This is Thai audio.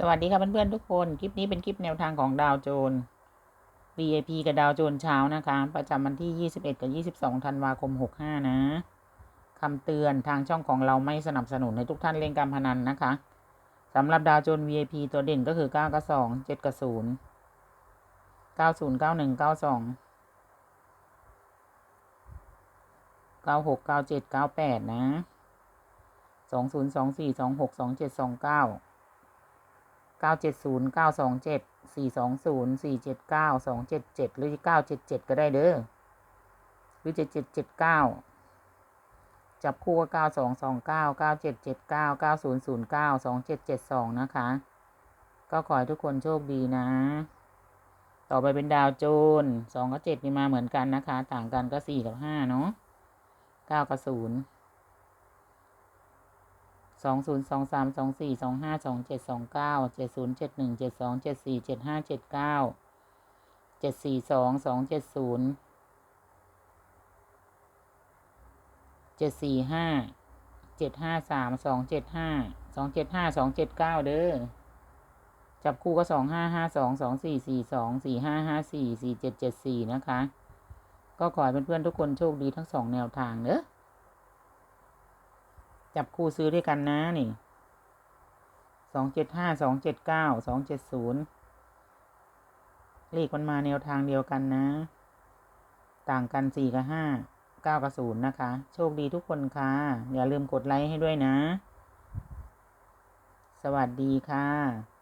สวัสดีค่ะเพื่อนๆทุกคน คลิปนี้เป็นคลิปแนวทางของดาวโจน VIP กับดาวโจนเช้านะคะ ประจำวันที่ 21 กับ 22 ธันวาคม 65 นะคำเตือนทางช่องของเราไม่สนับสนุนให้ทุกท่านเล่นการพนันนะคะสำหรับดาวโจน VIP ตัวเด่นก็คือ 9 กับ 2 7 กับ 0 90 91 92 96 97 98 นะ 20 24 26 27 29 เก้าเจ็ดศูนย์เก้าสองเจ็ดสี่สองศูนย์สี่เจ็ดเก้าสองเจ็ดเจ็ดหรือเก้าเจ็ดเจ็ดก็ได้เด้อหรือเจ็ดเจ็ดเจ็ดเก้าจับคู่ก็เก้าสองสองเก้าเก้าเจ็ดเจ็ดเก้าเก้าศูนย์ศูนย์เก้าสองเจ็ดเจ็ดสองนะคะ ก็ขอให้ทุกคนโชคดีนะ ต่อไปเป็นดาวโจนสองกับเจ็ดนี่มาเหมือนกันนะคะ ต่างกันก็สี่กับห้าเนาะเก้ากับศูนย์ องศูนย์สองสามสองสี่สองห้าสองเจ็ดสองเก้าเจ็ดศูนย์เจ็ดหนึ่งเจ็ดสองเจ็ดสี่เจ็ดห้าเจ็ดเก้าเจ็ดสี่สองสองเจ็ดศูนย์เจ็ดสี่ห้าเจ็ดห้าสามสองเจ็ดห้าสองเจ็ดห้าสองเจ็ดเก้าเด้อจับคู่ก็สองห้าห้าสองสองสี่สี่สองสี่ห้าห้าสี่สี่เจ็ดเจ็ดสี่นะคะ ก็ขอให้เพื่อนๆทุกคนโชคดีทั้งสองแนวทางเนอะ จับคู่ซื้อด้วยกันนะนี่สองเจ็ดห้าสองเจ็ดเก้าสองเจ็ดศูนย์เลขมันมาแนวทางเดียวกันนะ ต่างกันสี่กับห้าเก้ากับศูนย์นะคะ โชคดีทุกคนค่ะ อย่าลืมกดไลค์ให้ด้วยนะ สวัสดีค่ะ